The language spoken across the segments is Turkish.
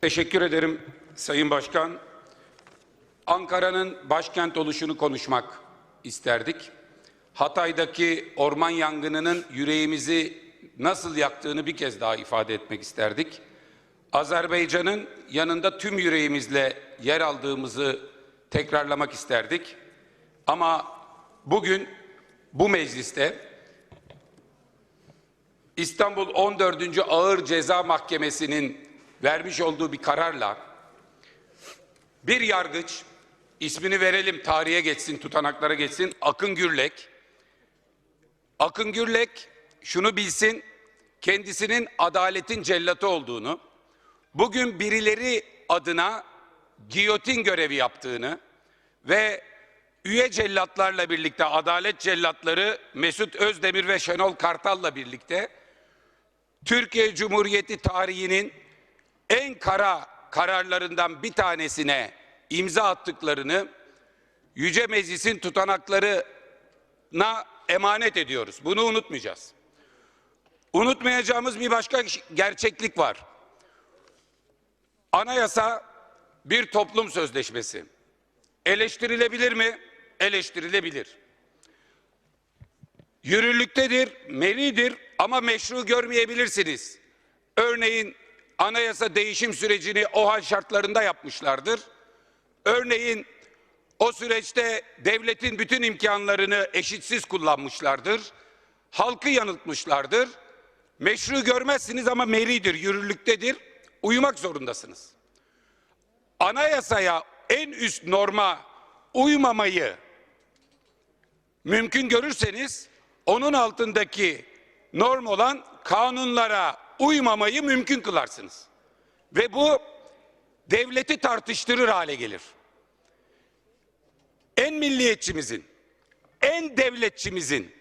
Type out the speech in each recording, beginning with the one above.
Teşekkür ederim Sayın Başkan. Ankara'nın başkent oluşunu konuşmak isterdik. Hatay'daki orman yangınının yüreğimizi nasıl yaktığını bir kez daha ifade etmek isterdik. Azerbaycan'ın yanında tüm yüreğimizle yer aldığımızı tekrarlamak isterdik. Ama bugün bu mecliste İstanbul 14. Ağır Ceza Mahkemesi'nin vermiş olduğu bir kararla bir yargıç ismini verelim tarihe geçsin tutanaklara geçsin Akın Gürlek. Akın Gürlek şunu bilsin kendisinin adaletin cellatı olduğunu bugün birileri adına giyotin görevi yaptığını ve üye cellatlarla birlikte adalet cellatları Mesut Özdemir ve Şenol Kartal'la birlikte Türkiye Cumhuriyeti tarihinin en kara kararlarından bir tanesine imza attıklarını Yüce Meclis'in tutanaklarına emanet ediyoruz. Bunu unutmayacağız. Unutmayacağımız bir başka gerçeklik var. Anayasa bir toplum sözleşmesi. Eleştirilebilir mi? Eleştirilebilir. Yürürlüktedir, meridir ama meşru görmeyebilirsiniz. Örneğin anayasa değişim sürecini o hal şartlarında yapmışlardır. Örneğin o süreçte devletin bütün imkanlarını eşitsiz kullanmışlardır. Halkı yanıltmışlardır. Meşru görmezsiniz ama meridir, yürürlüktedir. Uyumak zorundasınız. Anayasaya en üst norma uymamayı mümkün görürseniz onun altındaki norm olan kanunlara uymamayı mümkün kılarsınız. Ve bu devleti tartıştırır hale gelir. En milliyetçimizin, en devletçimizin,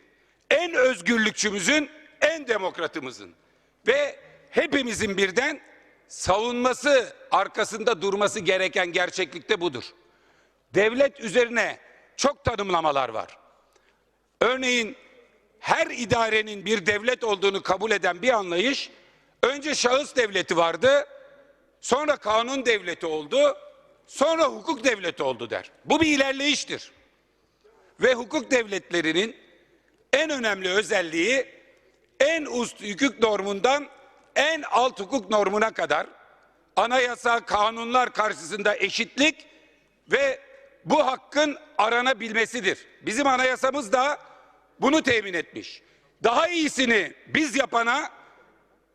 en özgürlükçümüzün, en demokratımızın ve hepimizin birden savunması, arkasında durması gereken gerçeklikte budur. Devlet üzerine çok tanımlamalar var. Örneğin her idarenin bir devlet olduğunu kabul eden bir anlayış önce şahıs devleti vardı, sonra kanun devleti oldu, sonra hukuk devleti oldu der. Bu bir ilerleyiştir. Ve hukuk devletlerinin en önemli özelliği en üst hukuk normundan en alt hukuk normuna kadar anayasa, kanunlar karşısında eşitlik ve bu hakkın aranabilmesidir. Bizim anayasamız da bunu temin etmiş. Daha iyisini biz yapana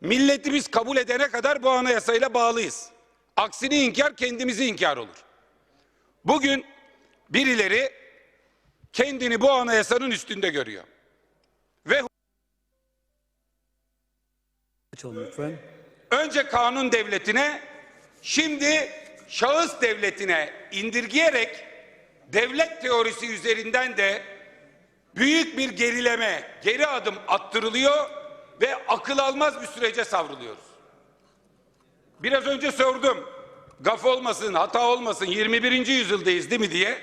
milletimiz kabul edene kadar bu anayasayla bağlıyız. Aksini inkar kendimizi inkar olur. Bugün birileri kendini bu anayasanın üstünde görüyor. Ve önce kanun devletine şimdi şahıs devletine indirgeyerek devlet teorisi üzerinden de büyük bir gerileme, geri adım attırılıyor ve akıl almaz bir sürece savruluyoruz. Biraz önce sordum. Gaf olmasın, hata olmasın, 21. yüzyıldayız değil mi diye.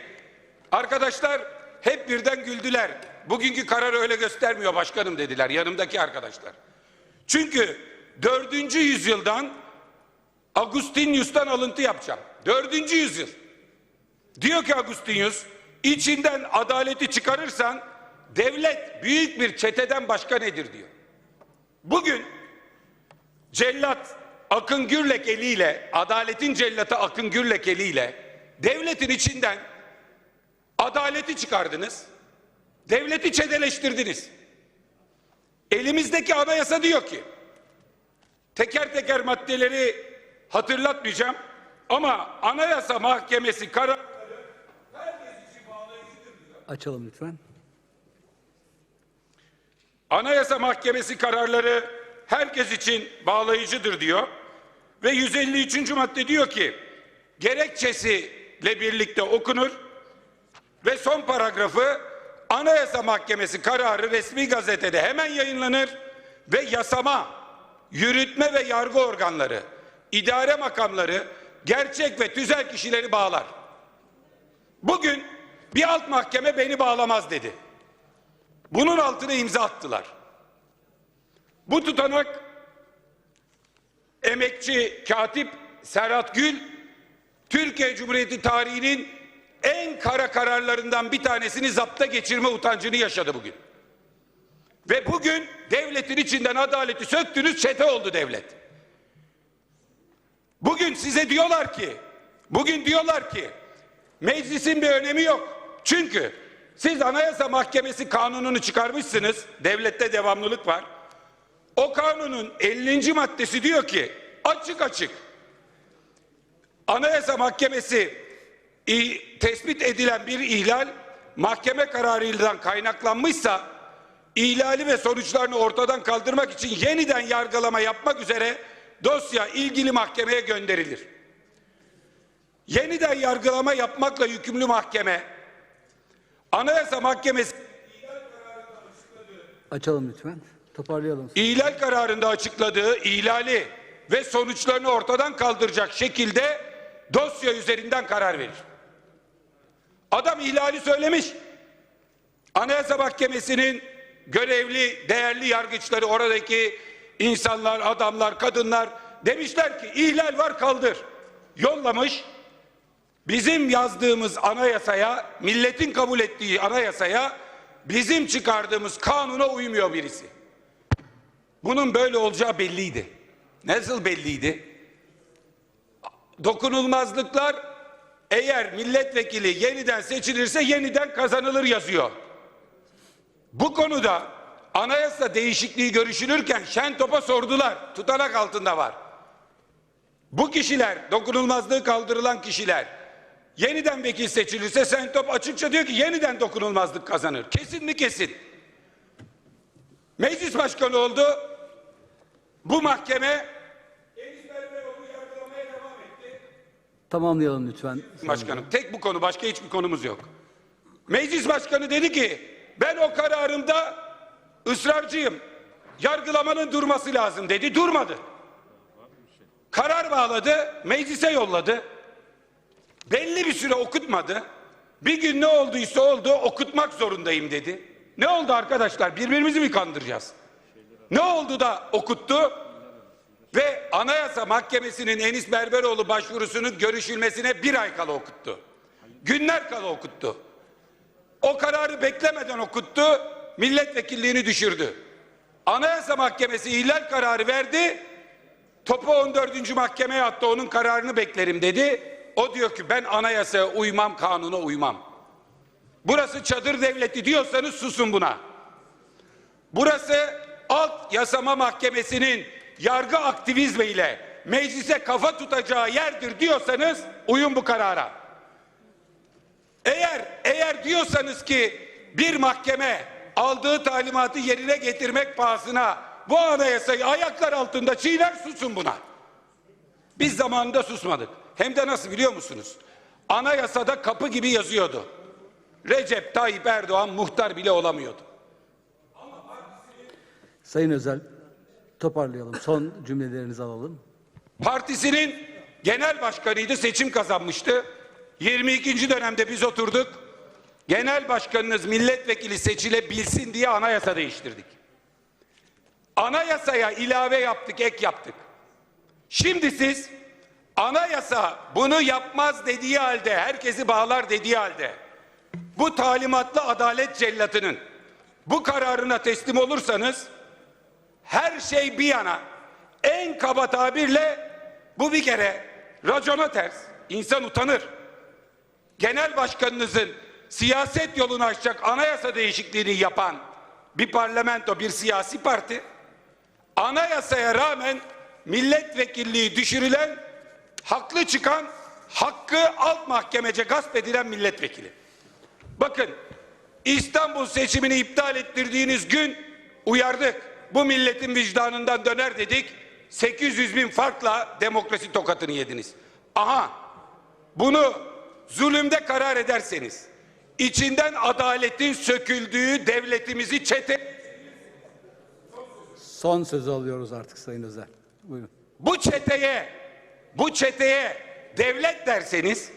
Arkadaşlar hep birden güldüler. Bugünkü karar öyle göstermiyor başkanım dediler yanımdaki arkadaşlar. Çünkü 4. yüzyıldan Agustinius'tan alıntı yapacağım. 4. yüzyıl. Diyor ki Agustinius, içinden adaleti çıkarırsan devlet büyük bir çeteden başka nedir diyor. Bugün cellat Akın Gürlek eliyle, adaletin cellatı Akın Gürlek eliyle devletin içinden adaleti çıkardınız. Devleti çeteleştirdiniz. Elimizdeki anayasa diyor ki teker teker maddeleri hatırlatmayacağım ama anayasa mahkemesi karar Açalım lütfen. Anayasa Mahkemesi kararları herkes için bağlayıcıdır diyor. Ve 153. madde diyor ki gerekçesiyle birlikte okunur ve son paragrafı Anayasa Mahkemesi kararı resmi gazetede hemen yayınlanır ve yasama, yürütme ve yargı organları, idare makamları, gerçek ve tüzel kişileri bağlar. Bugün bir alt mahkeme beni bağlamaz dedi. Bunun altına imza attılar. Bu tutanak emekçi katip Serhat Gül Türkiye Cumhuriyeti tarihinin en kara kararlarından bir tanesini zapta geçirme utancını yaşadı bugün. Ve bugün devletin içinden adaleti söktünüz çete oldu devlet. Bugün size diyorlar ki, bugün diyorlar ki meclisin bir önemi yok. Çünkü siz Anayasa Mahkemesi kanununu çıkarmışsınız. Devlette devamlılık var. O kanunun 50. maddesi diyor ki açık açık Anayasa Mahkemesi tespit edilen bir ihlal mahkeme kararıyla kaynaklanmışsa ihlali ve sonuçlarını ortadan kaldırmak için yeniden yargılama yapmak üzere dosya ilgili mahkemeye gönderilir. Yeniden yargılama yapmakla yükümlü mahkeme Anayasa Mahkemesi Açalım lütfen. Toparlayalım. ihlal kararında açıkladığı ihlali ve sonuçlarını ortadan kaldıracak şekilde dosya üzerinden karar verir. Adam ihlali söylemiş. Anayasa Mahkemesi'nin görevli, değerli yargıçları oradaki insanlar, adamlar, kadınlar demişler ki ihlal var kaldır. Yollamış. Bizim yazdığımız anayasaya, milletin kabul ettiği anayasaya bizim çıkardığımız kanuna uymuyor birisi. Bunun böyle olacağı belliydi. Nasıl belliydi? Dokunulmazlıklar eğer milletvekili yeniden seçilirse yeniden kazanılır yazıyor. Bu konuda anayasa değişikliği görüşülürken Şentop'a sordular. Tutanak altında var. Bu kişiler, dokunulmazlığı kaldırılan kişiler yeniden vekil seçilirse Şentop açıkça diyor ki yeniden dokunulmazlık kazanır. Kesin mi kesin? Meclis başkanı oldu. Bu mahkeme. Tamamlayalım lütfen. Başkanım tek bu konu başka hiçbir konumuz yok. Meclis başkanı dedi ki ben o kararımda ısrarcıyım. Yargılamanın durması lazım dedi. Durmadı. Karar bağladı. Meclise yolladı. Belli bir süre okutmadı. Bir gün ne olduysa oldu okutmak zorundayım dedi. Ne oldu arkadaşlar? Birbirimizi mi kandıracağız? Ne oldu da okuttu? Ve Anayasa Mahkemesi'nin Enis Berberoğlu başvurusunun görüşülmesine bir ay kala okuttu. Günler kala okuttu. O kararı beklemeden okuttu, milletvekilliğini düşürdü. Anayasa Mahkemesi ihlal kararı verdi, topu 14. mahkemeye attı, onun kararını beklerim dedi. O diyor ki ben anayasaya uymam, kanuna uymam. Burası çadır devleti diyorsanız susun buna. Burası alt yasama mahkemesinin yargı aktivizmiyle meclise kafa tutacağı yerdir diyorsanız uyun bu karara. Eğer eğer diyorsanız ki bir mahkeme aldığı talimatı yerine getirmek pahasına bu anayasayı ayaklar altında çiğner susun buna. Biz zamanında susmadık. Hem de nasıl biliyor musunuz? Anayasada kapı gibi yazıyordu. Recep Tayyip Erdoğan muhtar bile olamıyordu. Sayın Özel, toparlayalım. Son cümlelerinizi alalım. Partisinin genel başkanıydı, seçim kazanmıştı. 22. dönemde biz oturduk. Genel başkanınız milletvekili seçilebilsin diye anayasa değiştirdik. Anayasaya ilave yaptık, ek yaptık. Şimdi siz anayasa bunu yapmaz dediği halde, herkesi bağlar dediği halde bu talimatlı adalet cellatının bu kararına teslim olursanız her şey bir yana en kaba tabirle bu bir kere racona ters. İnsan utanır. Genel başkanınızın siyaset yolunu açacak anayasa değişikliğini yapan bir parlamento, bir siyasi parti anayasaya rağmen milletvekilliği düşürülen haklı çıkan hakkı alt mahkemece gasp edilen milletvekili. Bakın İstanbul seçimini iptal ettirdiğiniz gün uyardık. Bu milletin vicdanından döner dedik. 800 bin farkla demokrasi tokatını yediniz. Aha bunu zulümde karar ederseniz içinden adaletin söküldüğü devletimizi çete Son sözü alıyoruz artık Sayın Özel. Buyurun. bu çeteye bu çeteye devlet derseniz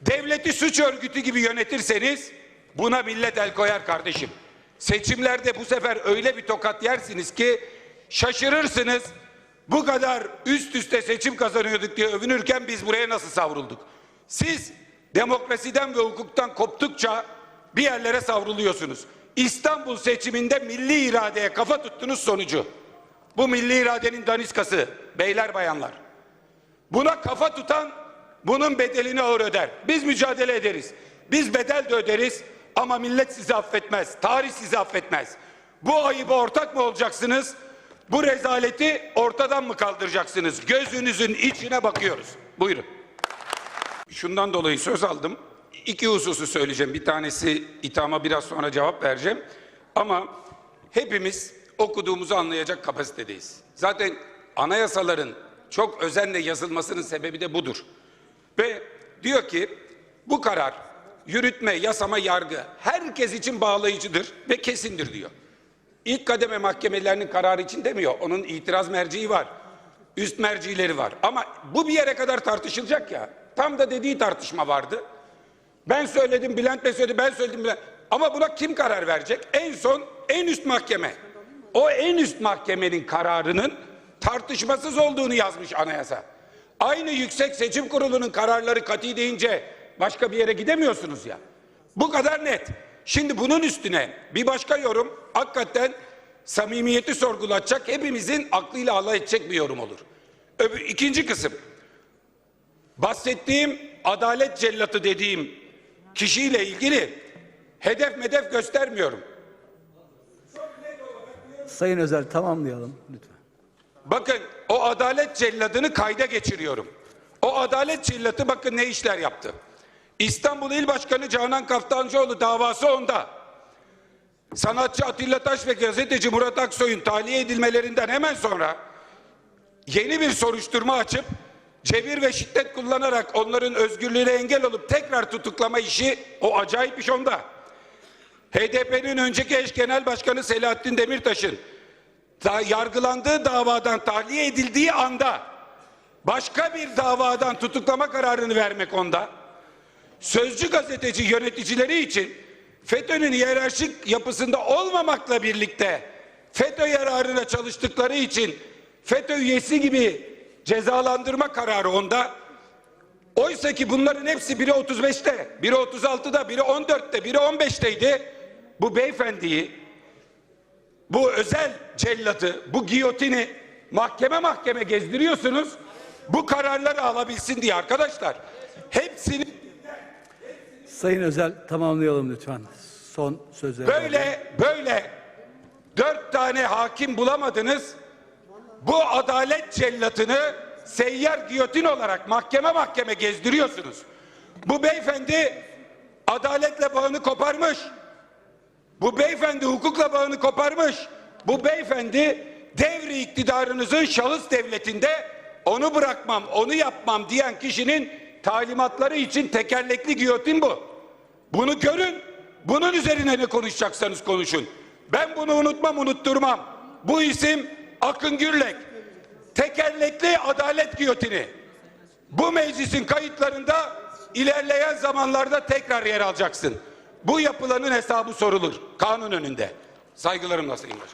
devleti suç örgütü gibi yönetirseniz buna millet el koyar kardeşim. Seçimlerde bu sefer öyle bir tokat yersiniz ki şaşırırsınız. Bu kadar üst üste seçim kazanıyorduk diye övünürken biz buraya nasıl savrulduk? Siz demokrasiden ve hukuktan koptukça bir yerlere savruluyorsunuz. İstanbul seçiminde milli iradeye kafa tuttunuz sonucu. Bu milli iradenin daniskası beyler bayanlar. Buna kafa tutan bunun bedelini ağır öder. Biz mücadele ederiz. Biz bedel de öderiz ama millet sizi affetmez. Tarih sizi affetmez. Bu ayıba ortak mı olacaksınız? Bu rezaleti ortadan mı kaldıracaksınız? Gözünüzün içine bakıyoruz. Buyurun. Şundan dolayı söz aldım. İki hususu söyleyeceğim. Bir tanesi ithama biraz sonra cevap vereceğim. Ama hepimiz okuduğumuzu anlayacak kapasitedeyiz. Zaten anayasaların çok özenle yazılmasının sebebi de budur. Ve diyor ki bu karar yürütme, yasama, yargı herkes için bağlayıcıdır ve kesindir diyor. İlk kademe mahkemelerinin kararı için demiyor. Onun itiraz merciği var. Üst mercileri var. Ama bu bir yere kadar tartışılacak ya. Tam da dediği tartışma vardı. Ben söyledim, Bülent Bey söyledi, ben söyledim. Bülent. Ama buna kim karar verecek? En son en üst mahkeme. O en üst mahkemenin kararının tartışmasız olduğunu yazmış anayasa. Aynı Yüksek Seçim Kurulu'nun kararları kati deyince başka bir yere gidemiyorsunuz ya. Bu kadar net. Şimdi bunun üstüne bir başka yorum hakikaten samimiyeti sorgulatacak, hepimizin aklıyla alay edecek bir yorum olur. Öbür, ikinci kısım. Bahsettiğim adalet cellatı dediğim kişiyle ilgili hedef medef göstermiyorum. Sayın Özel tamamlayalım lütfen. Bakın o adalet celladını kayda geçiriyorum. O adalet cellatı bakın ne işler yaptı. İstanbul İl Başkanı Canan Kaftancıoğlu davası onda. Sanatçı Atilla Taş ve gazeteci Murat Aksoy'un tahliye edilmelerinden hemen sonra yeni bir soruşturma açıp cebir ve şiddet kullanarak onların özgürlüğüne engel olup tekrar tutuklama işi o acayip iş onda. HDP'nin önceki eş genel başkanı Selahattin Demirtaş'ın yargılandığı davadan tahliye edildiği anda başka bir davadan tutuklama kararını vermek onda. Sözcü gazeteci yöneticileri için FETÖ'nün hiyerarşik yapısında olmamakla birlikte FETÖ yararına çalıştıkları için FETÖ üyesi gibi cezalandırma kararı onda. Oysa ki bunların hepsi biri 35'te, biri 36'da, biri 14'te, biri 15'teydi. Bu beyefendiyi bu özel celladı, bu giyotini mahkeme mahkeme gezdiriyorsunuz. Bu kararları alabilsin diye arkadaşlar. Hepsini Sayın Özel tamamlayalım lütfen. Son sözleri. böyle böyle dört tane hakim bulamadınız. Bu adalet cellatını seyyar giyotin olarak mahkeme mahkeme gezdiriyorsunuz. Bu beyefendi adaletle bağını koparmış. Bu beyefendi hukukla bağını koparmış. Bu beyefendi devri iktidarınızın şahıs devletinde onu bırakmam, onu yapmam diyen kişinin talimatları için tekerlekli giyotin bu. Bunu görün. Bunun üzerine ne konuşacaksanız konuşun. Ben bunu unutmam, unutturmam. Bu isim Akın Gürlek. Tekerlekli adalet giyotini. Bu meclisin kayıtlarında ilerleyen zamanlarda tekrar yer alacaksın. Bu yapılanın hesabı sorulur kanun önünde. Saygılarımla Sayın Başkan.